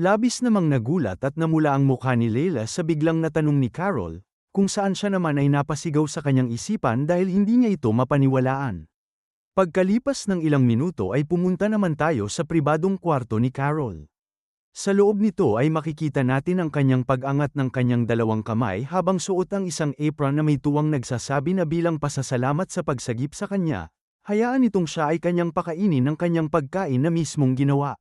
Labis namang nagulat at namula ang mukha ni Leila sa biglang natanong ni Carol, kung saan siya naman ay napasigaw sa kanyang isipan dahil hindi niya ito mapaniwalaan. Pagkalipas ng ilang minuto ay pumunta naman tayo sa pribadong kwarto ni Carol. Sa loob nito ay makikita natin ang kanyang pag-angat ng kanyang dalawang kamay habang suot ang isang apron na may tuwang nagsasabi na bilang pasasalamat sa pagsagip sa kanya, hayaan itong siya ay kanyang pakainin ng kanyang pagkain na mismong ginawa.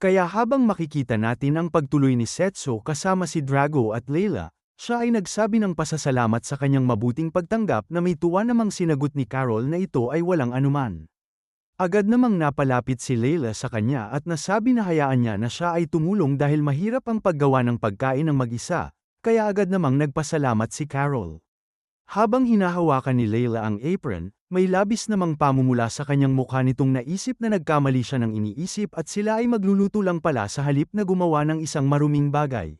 Kaya habang makikita natin ang pagtuloy ni Setso kasama si Drago at Leila, siya ay nagsabi ng pasasalamat sa kanyang mabuting pagtanggap na may tuwa namang sinagot ni Carol na ito ay walang anuman. Agad namang napalapit si Leila sa kanya at nasabi na hayaan niya na siya ay tumulong dahil mahirap ang paggawa ng pagkain ng mag-isa, kaya agad namang nagpasalamat si Carol. Habang hinahawakan ni Leila ang apron, may labis namang pamumula sa kanyang mukha nitong naisip na nagkamali siya ng iniisip at sila ay magluluto lang pala sa halip na gumawa ng isang maruming bagay.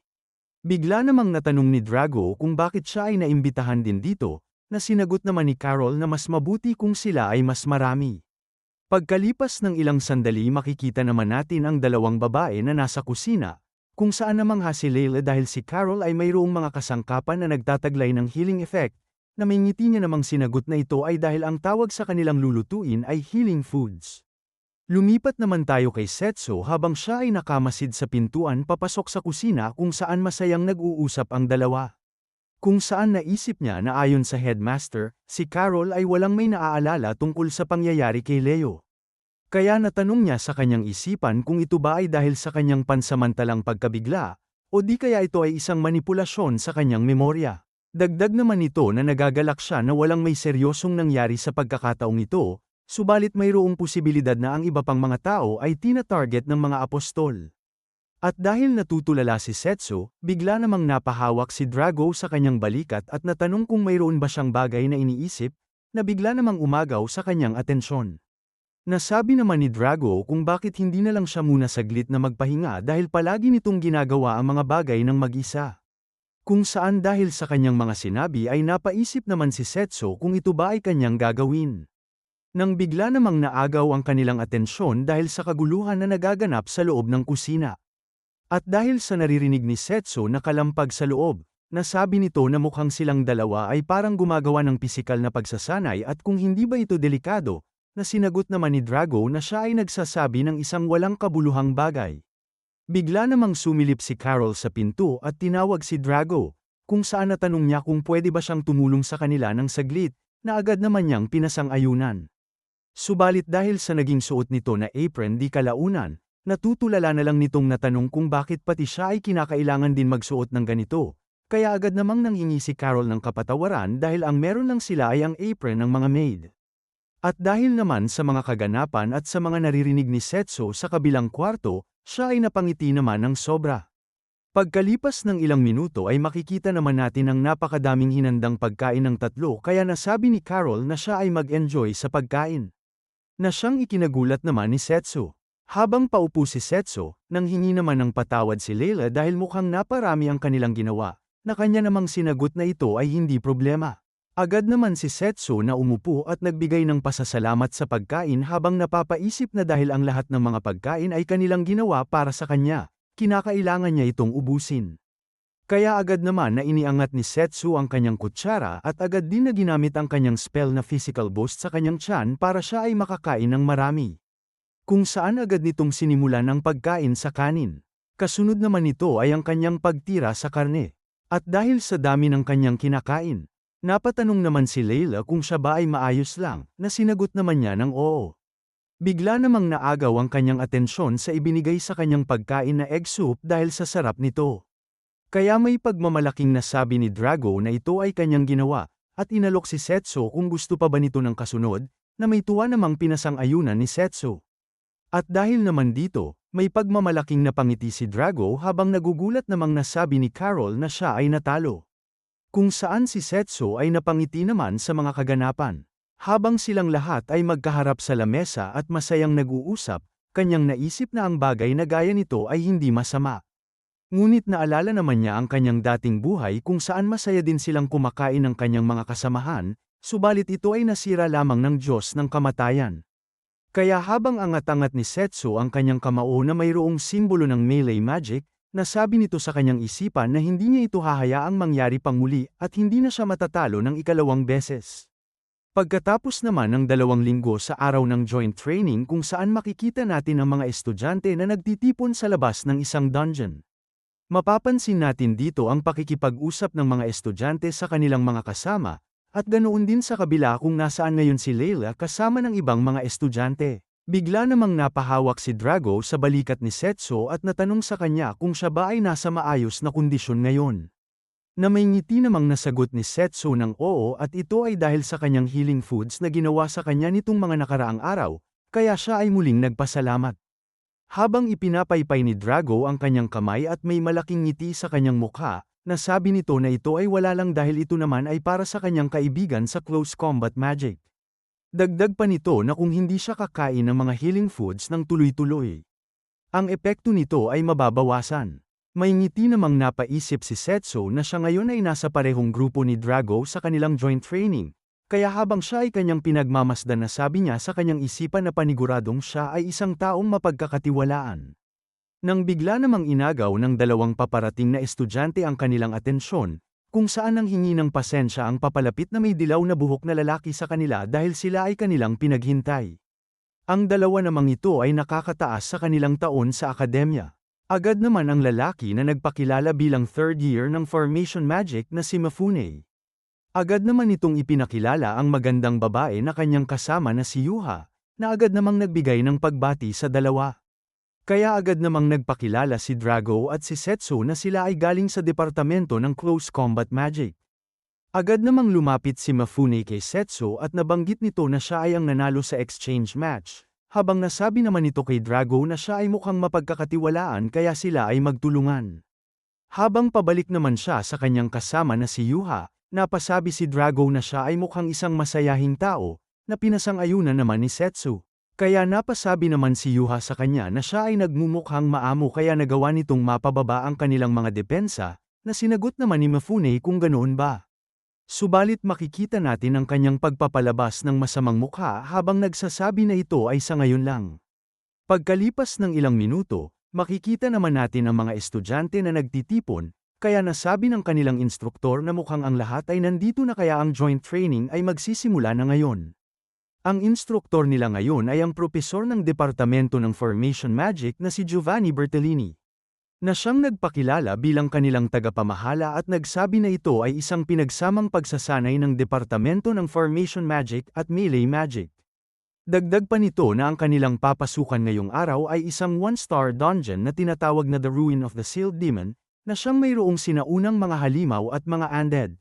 Bigla namang natanong ni Drago kung bakit siya ay naimbitahan din dito, na sinagot naman ni Carol na mas mabuti kung sila ay mas marami. Pagkalipas ng ilang sandali makikita naman natin ang dalawang babae na nasa kusina, kung saan namang ha si Leila dahil si Carol ay mayroong mga kasangkapan na nagtataglay ng healing effect, na may ngiti niya namang sinagot na ito ay dahil ang tawag sa kanilang lulutuin ay healing foods. Lumipat naman tayo kay Setso habang siya ay nakamasid sa pintuan papasok sa kusina kung saan masayang nag-uusap ang dalawa. Kung saan naisip niya na ayon sa headmaster, si Carol ay walang may naaalala tungkol sa pangyayari kay Leo. Kaya natanong niya sa kanyang isipan kung ito ba ay dahil sa kanyang pansamantalang pagkabigla, o di kaya ito ay isang manipulasyon sa kanyang memorya. Dagdag naman nito na nagagalak siya na walang may seryosong nangyari sa pagkakataong ito, subalit mayroong posibilidad na ang iba pang mga tao ay tina-target ng mga apostol. At dahil natutulala si Setsu, bigla namang napahawak si Drago sa kanyang balikat at natanong kung mayroon ba siyang bagay na iniisip, na bigla namang umagaw sa kanyang atensyon. Nasabi naman ni Drago kung bakit hindi na lang siya muna saglit na magpahinga dahil palagi nitong ginagawa ang mga bagay ng mag-isa. Kung saan dahil sa kanyang mga sinabi ay napaisip naman si Setso kung ito ba ay kanyang gagawin. Nang bigla namang naagaw ang kanilang atensyon dahil sa kaguluhan na nagaganap sa loob ng kusina. At dahil sa naririnig ni Setso na kalampag sa loob, nasabi nito na mukhang silang dalawa ay parang gumagawa ng pisikal na pagsasanay at kung hindi ba ito delikado, na sinagot naman ni Drago na siya ay nagsasabi ng isang walang kabuluhang bagay. Bigla namang sumilip si Carol sa pinto at tinawag si Drago, kung saan natanong niya kung pwede ba siyang tumulong sa kanila ng saglit, na agad naman niyang pinasang-ayunan. Subalit dahil sa naging suot nito na apron di kalaunan, natutulala na lang nitong natanong kung bakit pati siya ay kinakailangan din magsuot ng ganito, kaya agad namang nanghingi si Carol ng kapatawaran dahil ang meron lang sila ay ang apron ng mga maid. At dahil naman sa mga kaganapan at sa mga naririnig ni Setso sa kabilang kwarto, siya ay napangiti naman ng sobra. Pagkalipas ng ilang minuto ay makikita naman natin ang napakadaming hinandang pagkain ng tatlo kaya nasabi ni Carol na siya ay mag-enjoy sa pagkain. Na siyang ikinagulat naman ni Setsu. Habang paupo si Setsu, nang hingi naman ng patawad si Leila dahil mukhang naparami ang kanilang ginawa, na kanya namang sinagot na ito ay hindi problema. Agad naman si Setsu na umupo at nagbigay ng pasasalamat sa pagkain habang napapaisip na dahil ang lahat ng mga pagkain ay kanilang ginawa para sa kanya, kinakailangan niya itong ubusin. Kaya agad naman na iniangat ni Setsu ang kanyang kutsara at agad din na ginamit ang kanyang spell na physical boost sa kanyang tiyan para siya ay makakain ng marami. Kung saan agad nitong sinimulan ang pagkain sa kanin. Kasunod naman nito ay ang kanyang pagtira sa karne. At dahil sa dami ng kanyang kinakain, Napatanong naman si Leila kung siya ba ay maayos lang, na sinagot naman niya ng oo. Bigla namang naagaw ang kanyang atensyon sa ibinigay sa kanyang pagkain na egg soup dahil sa sarap nito. Kaya may pagmamalaking nasabi ni Drago na ito ay kanyang ginawa, at inalok si Setso kung gusto pa ba nito ng kasunod, na may tuwa namang pinasang-ayunan ni Setso. At dahil naman dito, may pagmamalaking napangiti si Drago habang nagugulat namang nasabi ni Carol na siya ay natalo. Kung saan si Setso ay napangiti naman sa mga kaganapan. Habang silang lahat ay magkaharap sa lamesa at masayang nag-uusap, kanyang naisip na ang bagay na gaya nito ay hindi masama. Ngunit naalala naman niya ang kanyang dating buhay kung saan masaya din silang kumakain ng kanyang mga kasamahan, subalit ito ay nasira lamang ng Diyos ng kamatayan. Kaya habang angat-angat ni Setsu ang kanyang kamao na mayroong simbolo ng melee magic, nasabi nito sa kanyang isipan na hindi niya ito hahayaang mangyari pang muli at hindi na siya matatalo ng ikalawang beses. Pagkatapos naman ng dalawang linggo sa araw ng joint training kung saan makikita natin ang mga estudyante na nagtitipon sa labas ng isang dungeon. Mapapansin natin dito ang pakikipag-usap ng mga estudyante sa kanilang mga kasama, at ganoon din sa kabila kung nasaan ngayon si Leila kasama ng ibang mga estudyante. Bigla namang napahawak si Drago sa balikat ni Setso at natanong sa kanya kung siya ba ay nasa maayos na kondisyon ngayon. Na may ngiti namang nasagot ni Setso ng oo at ito ay dahil sa kanyang healing foods na ginawa sa kanya nitong mga nakaraang araw, kaya siya ay muling nagpasalamat. Habang ipinapaypay ni Drago ang kanyang kamay at may malaking ngiti sa kanyang mukha, nasabi nito na ito ay wala lang dahil ito naman ay para sa kanyang kaibigan sa close combat magic. Dagdag pa nito na kung hindi siya kakain ng mga healing foods ng tuloy-tuloy, ang epekto nito ay mababawasan. May ngiti namang napaisip si Setso na siya ngayon ay nasa parehong grupo ni Drago sa kanilang joint training, kaya habang siya ay kanyang pinagmamasdan na sabi niya sa kanyang isipan na paniguradong siya ay isang taong mapagkakatiwalaan. Nang bigla namang inagaw ng dalawang paparating na estudyante ang kanilang atensyon, kung saan ang hingi ng pasensya ang papalapit na may dilaw na buhok na lalaki sa kanila dahil sila ay kanilang pinaghintay. Ang dalawa namang ito ay nakakataas sa kanilang taon sa akademya. Agad naman ang lalaki na nagpakilala bilang third year ng Formation Magic na si Mafune. Agad naman itong ipinakilala ang magandang babae na kanyang kasama na si Yuha, na agad namang nagbigay ng pagbati sa dalawa. Kaya agad namang nagpakilala si Drago at si Setsu na sila ay galing sa departamento ng Close Combat Magic. Agad namang lumapit si Mafune kay Setsu at nabanggit nito na siya ay ang nanalo sa exchange match, habang nasabi naman nito kay Drago na siya ay mukhang mapagkakatiwalaan kaya sila ay magtulungan. Habang pabalik naman siya sa kanyang kasama na si Yuha, napasabi si Drago na siya ay mukhang isang masayahing tao, na pinasang-ayunan naman ni Setsu. Kaya napasabi naman si Yuha sa kanya na siya ay nagmumukhang maamo kaya nagawa nitong mapababa ang kanilang mga depensa, na sinagot naman ni Mafune kung ganoon ba. Subalit makikita natin ang kanyang pagpapalabas ng masamang mukha habang nagsasabi na ito ay sa ngayon lang. Pagkalipas ng ilang minuto, makikita naman natin ang mga estudyante na nagtitipon, kaya nasabi ng kanilang instruktor na mukhang ang lahat ay nandito na kaya ang joint training ay magsisimula na ngayon. Ang instruktor nila ngayon ay ang propesor ng Departamento ng Formation Magic na si Giovanni Bertellini. Na siyang nagpakilala bilang kanilang tagapamahala at nagsabi na ito ay isang pinagsamang pagsasanay ng Departamento ng Formation Magic at Melee Magic. Dagdag pa nito na ang kanilang papasukan ngayong araw ay isang one-star dungeon na tinatawag na The Ruin of the Sealed Demon, na siyang mayroong sinaunang mga halimaw at mga undead.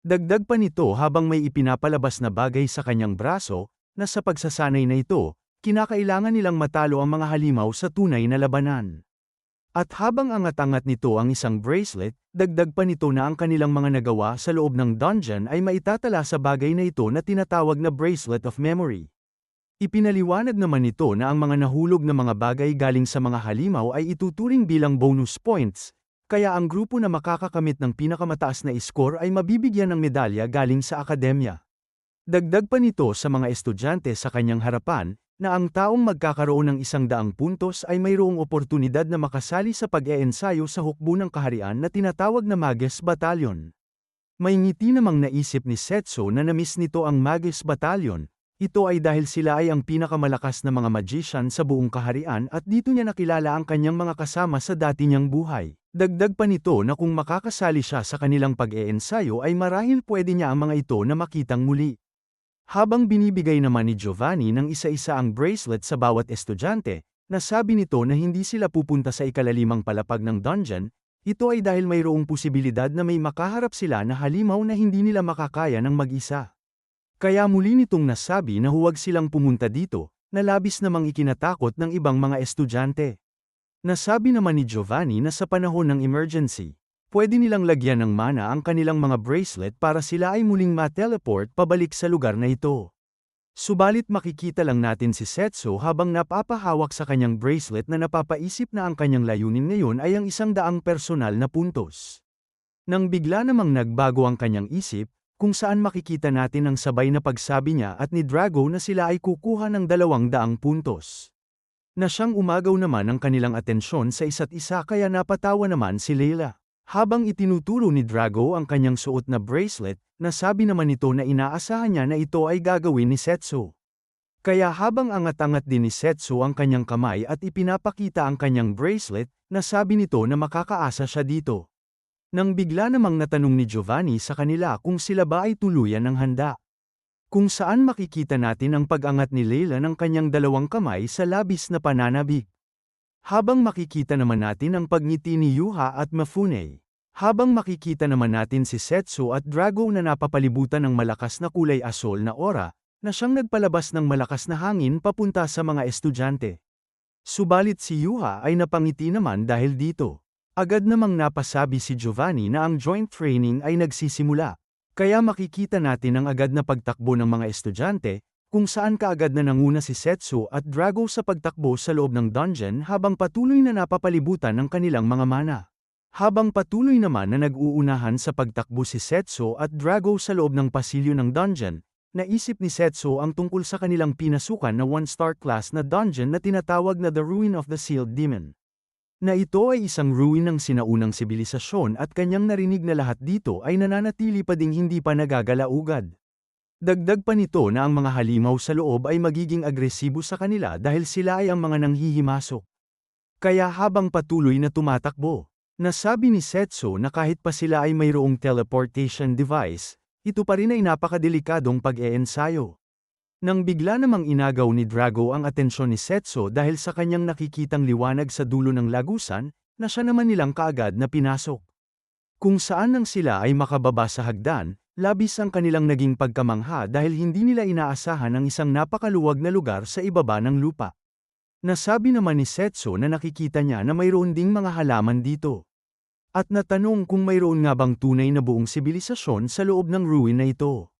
Dagdag pa nito habang may ipinapalabas na bagay sa kanyang braso, na sa pagsasanay na ito, kinakailangan nilang matalo ang mga halimaw sa tunay na labanan. At habang angat-angat nito ang isang bracelet, dagdag pa nito na ang kanilang mga nagawa sa loob ng dungeon ay maitatala sa bagay na ito na tinatawag na Bracelet of Memory. Ipinaliwanag naman nito na ang mga nahulog na mga bagay galing sa mga halimaw ay ituturing bilang bonus points, kaya ang grupo na makakakamit ng pinakamataas na score ay mabibigyan ng medalya galing sa akademya. Dagdag pa nito sa mga estudyante sa kanyang harapan, na ang taong magkakaroon ng isang daang puntos ay mayroong oportunidad na makasali sa pag-eensayo sa hukbo ng kaharian na tinatawag na Magus Battalion. May ngiti namang naisip ni Setso na namiss nito ang Magus Battalion, ito ay dahil sila ay ang pinakamalakas na mga magician sa buong kaharian at dito niya nakilala ang kanyang mga kasama sa dati niyang buhay. Dagdag pa nito na kung makakasali siya sa kanilang pag-eensayo ay marahil pwede niya ang mga ito na makitang muli. Habang binibigay naman ni Giovanni ng isa-isa ang bracelet sa bawat estudyante, nasabi nito na hindi sila pupunta sa ikalalimang palapag ng dungeon, ito ay dahil mayroong posibilidad na may makaharap sila na halimaw na hindi nila makakaya ng mag-isa. Kaya muli nitong nasabi na huwag silang pumunta dito, na labis namang ikinatakot ng ibang mga estudyante. Nasabi naman ni Giovanni na sa panahon ng emergency, pwede nilang lagyan ng mana ang kanilang mga bracelet para sila ay muling ma-teleport pabalik sa lugar na ito. Subalit makikita lang natin si Setso habang napapahawak sa kanyang bracelet na napapaisip na ang kanyang layunin ngayon ay ang isang daang personal na puntos. Nang bigla namang nagbago ang kanyang isip, kung saan makikita natin ang sabay na pagsabi niya at ni Drago na sila ay kukuha ng dalawang daang puntos. Na siyang umagaw naman ang kanilang atensyon sa isa't isa kaya napatawa naman si Leila. Habang itinuturo ni Drago ang kanyang suot na bracelet, nasabi naman nito na inaasahan niya na ito ay gagawin ni Setsu. Kaya habang angat-angat din ni Setsu ang kanyang kamay at ipinapakita ang kanyang bracelet, nasabi nito na makakaasa siya dito. Nang bigla namang natanong ni Giovanni sa kanila kung sila ba ay tuluyan ng handa. Kung saan makikita natin ang pag-angat ni Leila ng kanyang dalawang kamay sa labis na pananabik. Habang makikita naman natin ang pagngiti ni Yuha at Mafune. Habang makikita naman natin si Setsu at Drago na napapalibutan ng malakas na kulay asol na aura, na siyang nagpalabas ng malakas na hangin papunta sa mga estudyante. Subalit si Yuha ay napangiti naman dahil dito. Agad namang napasabi si Giovanni na ang joint training ay nagsisimula. Kaya makikita natin ang agad na pagtakbo ng mga estudyante, kung saan kaagad na nanguna si Setsu at Drago sa pagtakbo sa loob ng dungeon habang patuloy na napapalibutan ng kanilang mga mana. Habang patuloy naman na nag-uunahan sa pagtakbo si Setsu at Drago sa loob ng pasilyo ng dungeon, Naisip ni Setsu ang tungkol sa kanilang pinasukan na one-star class na dungeon na tinatawag na The Ruin of the Sealed Demon. Na ito ay isang ruin ng sinaunang sibilisasyon at kanyang narinig na lahat dito ay nananatili pa ding hindi pa nagagalaugad. Dagdag pa nito na ang mga halimaw sa loob ay magiging agresibo sa kanila dahil sila ay ang mga nanghihimasok. Kaya habang patuloy na tumatakbo, nasabi ni Setsu na kahit pa sila ay mayroong teleportation device, ito pa rin ay napakadelikadong pag-eensayo. Nang bigla namang inagaw ni Drago ang atensyon ni Setso dahil sa kanyang nakikitang liwanag sa dulo ng lagusan, na siya naman nilang kaagad na pinasok. Kung saan nang sila ay makababa sa hagdan, labis ang kanilang naging pagkamangha dahil hindi nila inaasahan ang isang napakaluwag na lugar sa ibaba ng lupa. Nasabi naman ni Setso na nakikita niya na mayroon ding mga halaman dito. At natanong kung mayroon nga bang tunay na buong sibilisasyon sa loob ng ruin na ito.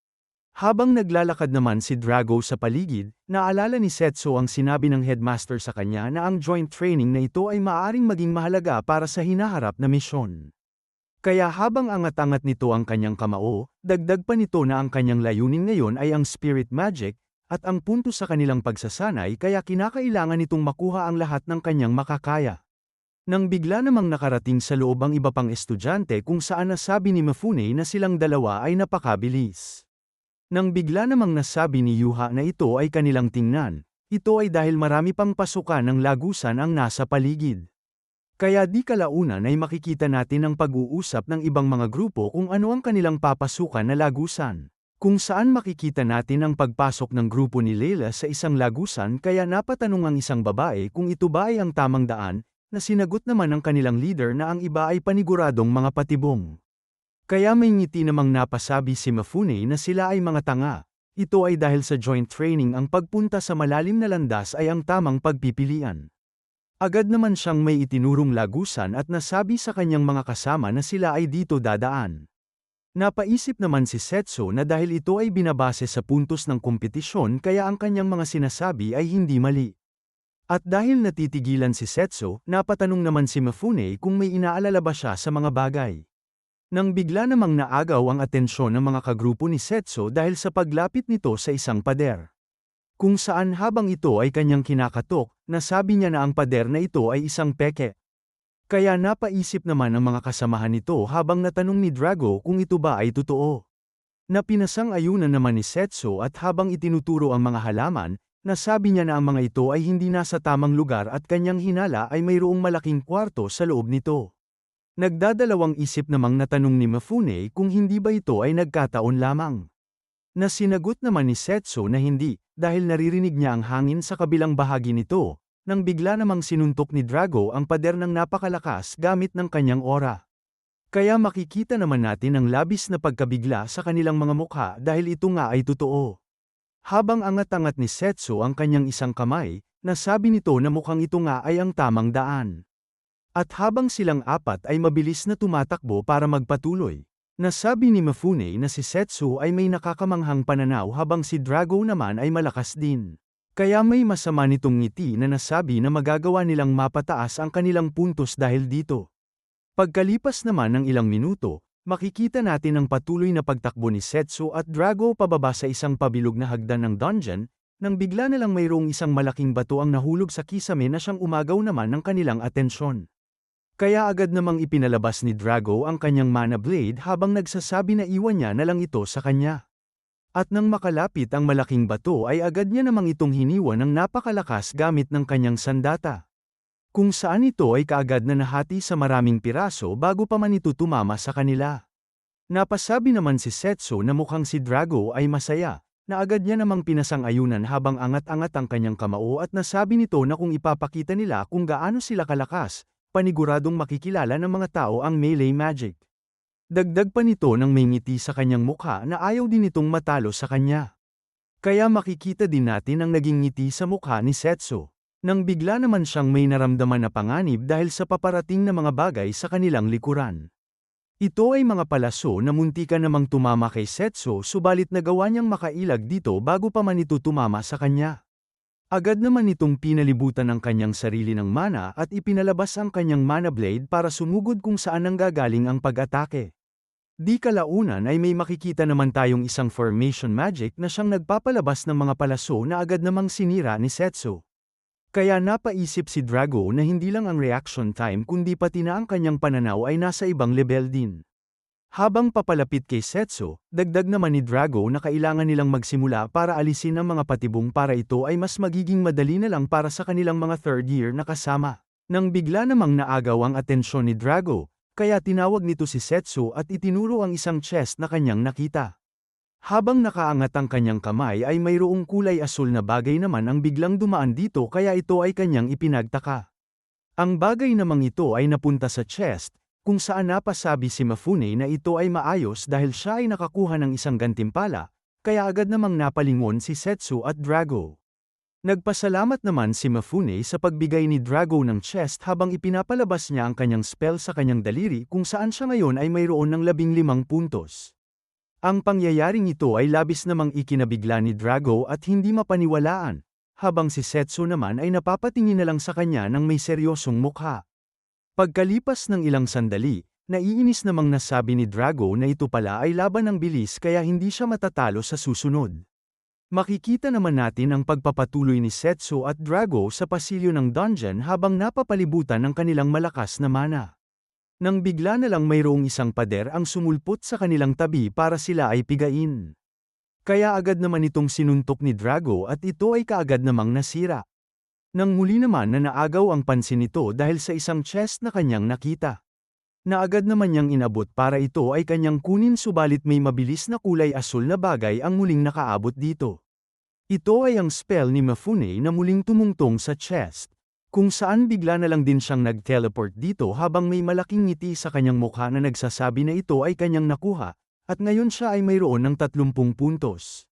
Habang naglalakad naman si Drago sa paligid, naalala ni Setso ang sinabi ng headmaster sa kanya na ang joint training na ito ay maaring maging mahalaga para sa hinaharap na misyon. Kaya habang angat-angat nito ang kanyang kamao, dagdag pa nito na ang kanyang layunin ngayon ay ang spirit magic, at ang punto sa kanilang pagsasanay kaya kinakailangan nitong makuha ang lahat ng kanyang makakaya. Nang bigla namang nakarating sa loob ang iba pang estudyante kung saan nasabi ni Mafune na silang dalawa ay napakabilis. Nang bigla namang nasabi ni Yuha na ito ay kanilang tingnan, ito ay dahil marami pang pasukan ng lagusan ang nasa paligid. Kaya di kalaunan ay makikita natin ang pag-uusap ng ibang mga grupo kung ano ang kanilang papasukan na lagusan. Kung saan makikita natin ang pagpasok ng grupo ni Leila sa isang lagusan kaya napatanong ang isang babae kung ito ba ay ang tamang daan, na sinagot naman ng kanilang leader na ang iba ay paniguradong mga patibong. Kaya may ngiti namang napasabi si Mafune na sila ay mga tanga. Ito ay dahil sa joint training ang pagpunta sa malalim na landas ay ang tamang pagpipilian. Agad naman siyang may itinurong lagusan at nasabi sa kanyang mga kasama na sila ay dito dadaan. Napaisip naman si Setso na dahil ito ay binabase sa puntos ng kompetisyon kaya ang kanyang mga sinasabi ay hindi mali. At dahil natitigilan si Setso, napatanong naman si Mafune kung may inaalala ba siya sa mga bagay. Nang bigla namang naagaw ang atensyon ng mga kagrupo ni Setso dahil sa paglapit nito sa isang pader. Kung saan habang ito ay kanyang kinakatok, nasabi niya na ang pader na ito ay isang peke. Kaya napaisip naman ang mga kasamahan nito habang natanong ni Drago kung ito ba ay totoo. Napinasang ayunan naman ni Setso at habang itinuturo ang mga halaman, Nasabi niya na ang mga ito ay hindi nasa tamang lugar at kanyang hinala ay mayroong malaking kwarto sa loob nito. Nagdadalawang isip namang natanong ni Mafune kung hindi ba ito ay nagkataon lamang. Nasinagot naman ni Setso na hindi, dahil naririnig niya ang hangin sa kabilang bahagi nito, nang bigla namang sinuntok ni Drago ang pader ng napakalakas gamit ng kanyang aura. Kaya makikita naman natin ang labis na pagkabigla sa kanilang mga mukha dahil ito nga ay totoo. Habang angat-angat ni Setsu ang kanyang isang kamay, nasabi nito na mukhang ito nga ay ang tamang daan. At habang silang apat ay mabilis na tumatakbo para magpatuloy, nasabi ni Mafune na si Setsu ay may nakakamanghang pananaw habang si Drago naman ay malakas din. Kaya may masama nitong ngiti na nasabi na magagawa nilang mapataas ang kanilang puntos dahil dito. Pagkalipas naman ng ilang minuto, makikita natin ang patuloy na pagtakbo ni Setsu at Drago pababa sa isang pabilog na hagdan ng dungeon, nang bigla na lang mayroong isang malaking bato ang nahulog sa kisame na siyang umagaw naman ng kanilang atensyon. Kaya agad namang ipinalabas ni Drago ang kanyang mana blade habang nagsasabi na iwan niya na lang ito sa kanya. At nang makalapit ang malaking bato ay agad niya namang itong hiniwa ng napakalakas gamit ng kanyang sandata. Kung saan ito ay kaagad na nahati sa maraming piraso bago pa man ito tumama sa kanila. Napasabi naman si Setsu na mukhang si Drago ay masaya, na agad niya namang pinasang-ayunan habang angat-angat ang kanyang kamao at nasabi nito na kung ipapakita nila kung gaano sila kalakas, paniguradong makikilala ng mga tao ang melee magic. Dagdag pa nito nang may ngiti sa kanyang mukha na ayaw din itong matalo sa kanya. Kaya makikita din natin ang naging ngiti sa mukha ni Setsu, nang bigla naman siyang may naramdaman na panganib dahil sa paparating na mga bagay sa kanilang likuran. Ito ay mga palaso na muntika namang tumama kay Setso subalit nagawa niyang makailag dito bago pa man ito tumama sa kanya. Agad naman itong pinalibutan ng kanyang sarili ng mana at ipinalabas ang kanyang mana blade para sumugod kung saan nanggagaling ang pag-atake. Di kalaunan ay may makikita naman tayong isang formation magic na siyang nagpapalabas ng mga palaso na agad namang sinira ni Setsu. Kaya napaisip si Drago na hindi lang ang reaction time kundi pati na ang kanyang pananaw ay nasa ibang level din. Habang papalapit kay Setsu, dagdag naman ni Drago na kailangan nilang magsimula para alisin ang mga patibong para ito ay mas magiging madali na lang para sa kanilang mga third year na kasama. Nang bigla namang naagaw ang atensyon ni Drago, kaya tinawag nito si Setsu at itinuro ang isang chest na kanyang nakita. Habang nakaangat ang kanyang kamay ay mayroong kulay asul na bagay naman ang biglang dumaan dito kaya ito ay kanyang ipinagtaka. Ang bagay namang ito ay napunta sa chest, kung saan napasabi si Mafune na ito ay maayos dahil siya ay nakakuha ng isang gantimpala, kaya agad namang napalingon si Setsu at Drago. Nagpasalamat naman si Mafune sa pagbigay ni Drago ng chest habang ipinapalabas niya ang kanyang spell sa kanyang daliri kung saan siya ngayon ay mayroon ng labing limang puntos. Ang pangyayaring ito ay labis namang ikinabigla ni Drago at hindi mapaniwalaan, habang si Setsu naman ay napapatingin na lang sa kanya ng may seryosong mukha. Pagkalipas ng ilang sandali, naiinis namang nasabi ni Drago na ito pala ay laban ng bilis kaya hindi siya matatalo sa susunod. Makikita naman natin ang pagpapatuloy ni Setsu at Drago sa pasilyo ng dungeon habang napapalibutan ng kanilang malakas na mana. Nang bigla na lang mayroong isang pader ang sumulpot sa kanilang tabi para sila ay pigain. Kaya agad naman itong sinuntok ni Drago at ito ay kaagad namang nasira. Nang muli naman na naagaw ang pansin nito dahil sa isang chest na kanyang nakita. Na agad naman niyang inabot para ito ay kanyang kunin subalit may mabilis na kulay asul na bagay ang muling nakaabot dito. Ito ay ang spell ni Mafune na muling tumungtong sa chest kung saan bigla na lang din siyang nag-teleport dito habang may malaking ngiti sa kanyang mukha na nagsasabi na ito ay kanyang nakuha, at ngayon siya ay mayroon ng 30 puntos.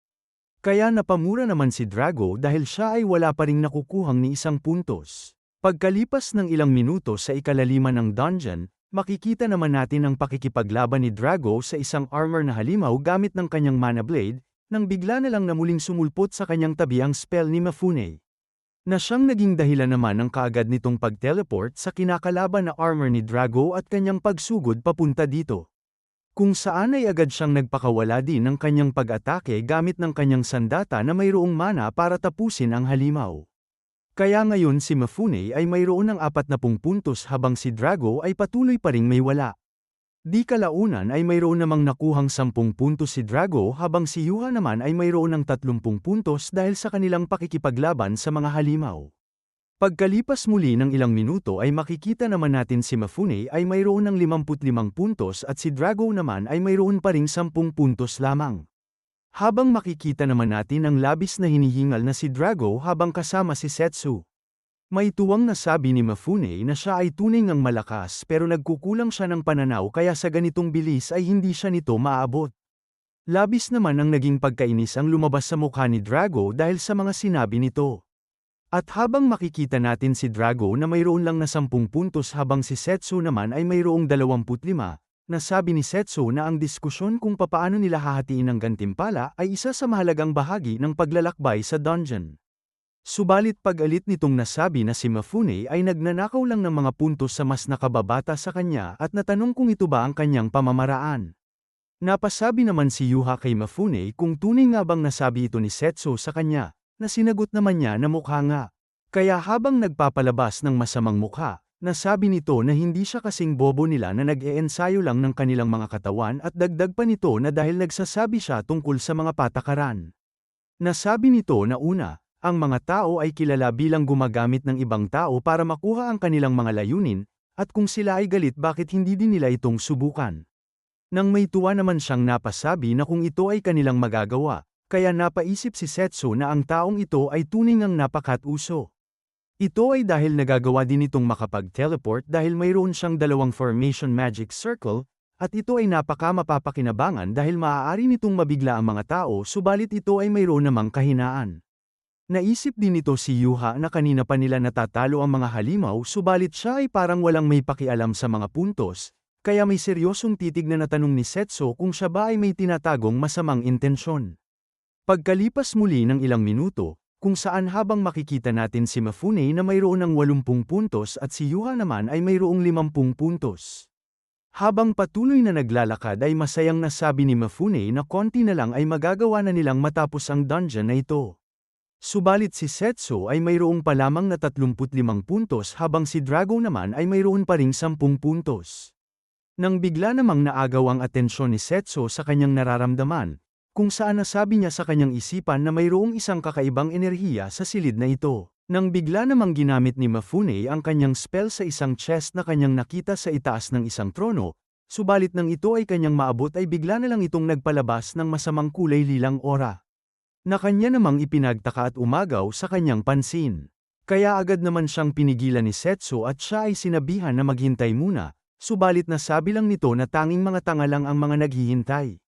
Kaya napamura naman si Drago dahil siya ay wala pa ring nakukuhang ni isang puntos. Pagkalipas ng ilang minuto sa ikalaliman ng dungeon, makikita naman natin ang pakikipaglaban ni Drago sa isang armor na halimaw gamit ng kanyang mana blade, nang bigla na lang na muling sumulpot sa kanyang tabi ang spell ni Mafune na siyang naging dahilan naman ng kaagad nitong pag-teleport sa kinakalaban na armor ni Drago at kanyang pagsugod papunta dito. Kung saan ay agad siyang nagpakawala din ng kanyang pag-atake gamit ng kanyang sandata na mayroong mana para tapusin ang halimaw. Kaya ngayon si Mafune ay mayroon ng 40 puntos habang si Drago ay patuloy pa ring may wala. Di kalaunan ay mayroon namang nakuhang 10 puntos si Drago habang si Yuha naman ay mayroon ng 30 puntos dahil sa kanilang pakikipaglaban sa mga halimaw. Pagkalipas muli ng ilang minuto ay makikita naman natin si Mafune ay mayroon ng 55 puntos at si Drago naman ay mayroon pa ring 10 puntos lamang. Habang makikita naman natin ang labis na hinihingal na si Drago habang kasama si Setsu. May tuwang nasabi ni Mafune na siya ay tunay ngang malakas pero nagkukulang siya ng pananaw kaya sa ganitong bilis ay hindi siya nito maabot. Labis naman ang naging pagkainis ang lumabas sa mukha ni Drago dahil sa mga sinabi nito. At habang makikita natin si Drago na mayroon lang na 10 puntos habang si Setsu naman ay mayroong 25, nasabi ni Setsu na ang diskusyon kung papaano nila hahatiin ang gantimpala ay isa sa mahalagang bahagi ng paglalakbay sa dungeon. Subalit pag-alit nitong nasabi na si Mafune ay nagnanakaw lang ng mga puntos sa mas nakababata sa kanya at natanong kung ito ba ang kanyang pamamaraan. Napasabi naman si Yuha kay Mafune kung tunay nga bang nasabi ito ni Setsu sa kanya, na sinagot naman niya na mukha nga. Kaya habang nagpapalabas ng masamang mukha, nasabi nito na hindi siya kasing bobo nila na nag-eensayo lang ng kanilang mga katawan at dagdag pa nito na dahil nagsasabi siya tungkol sa mga patakaran. Nasabi nito na una, ang mga tao ay kilala bilang gumagamit ng ibang tao para makuha ang kanilang mga layunin, at kung sila ay galit bakit hindi din nila itong subukan. Nang may tuwa naman siyang napasabi na kung ito ay kanilang magagawa, kaya napaisip si Setsu na ang taong ito ay tunay ngang napakatuso. Ito ay dahil nagagawa din itong makapag-teleport dahil mayroon siyang dalawang formation magic circle, at ito ay napaka mapapakinabangan dahil maaari nitong mabigla ang mga tao subalit ito ay mayroon namang kahinaan. Naisip din nito si Yuha na kanina pa nila natatalo ang mga halimaw subalit siya ay parang walang may pakialam sa mga puntos, kaya may seryosong titig na natanong ni Setso kung siya ba ay may tinatagong masamang intensyon. Pagkalipas muli ng ilang minuto, kung saan habang makikita natin si Mafune na mayroon ng 80 puntos at si Yuha naman ay mayroong 50 puntos. Habang patuloy na naglalakad ay masayang nasabi ni Mafune na konti na lang ay magagawa na nilang matapos ang dungeon na ito. Subalit si Setsu ay mayroong pa lamang na 35 puntos habang si Drago naman ay mayroon pa ring 10 puntos. Nang bigla namang naagaw ang atensyon ni Setsu sa kanyang nararamdaman, kung saan nasabi niya sa kanyang isipan na mayroong isang kakaibang enerhiya sa silid na ito. Nang bigla namang ginamit ni Mafune ang kanyang spell sa isang chest na kanyang nakita sa itaas ng isang trono, subalit nang ito ay kanyang maabot ay bigla na lang itong nagpalabas ng masamang kulay lilang aura na kanya namang ipinagtaka at umagaw sa kanyang pansin. Kaya agad naman siyang pinigilan ni Setsu at siya ay sinabihan na maghintay muna, subalit nasabi lang nito na tanging mga tanga lang ang mga naghihintay.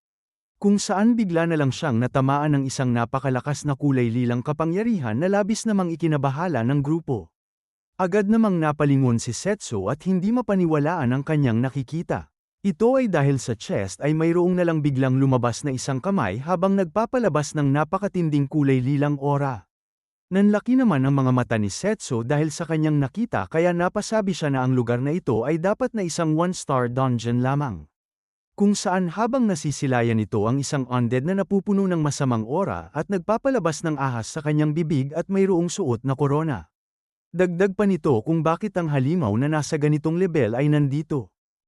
Kung saan bigla na lang siyang natamaan ng isang napakalakas na kulay lilang kapangyarihan na labis namang ikinabahala ng grupo. Agad namang napalingon si Setsu at hindi mapaniwalaan ang kanyang nakikita. Ito ay dahil sa chest ay mayroong nalang biglang lumabas na isang kamay habang nagpapalabas ng napakatinding kulay lilang aura. Nanlaki naman ang mga mata ni Setsu dahil sa kanyang nakita kaya napasabi siya na ang lugar na ito ay dapat na isang one-star dungeon lamang. Kung saan habang nasisilayan nito ang isang undead na napupuno ng masamang aura at nagpapalabas ng ahas sa kanyang bibig at mayroong suot na korona. Dagdag pa nito kung bakit ang halimaw na nasa ganitong level ay nandito.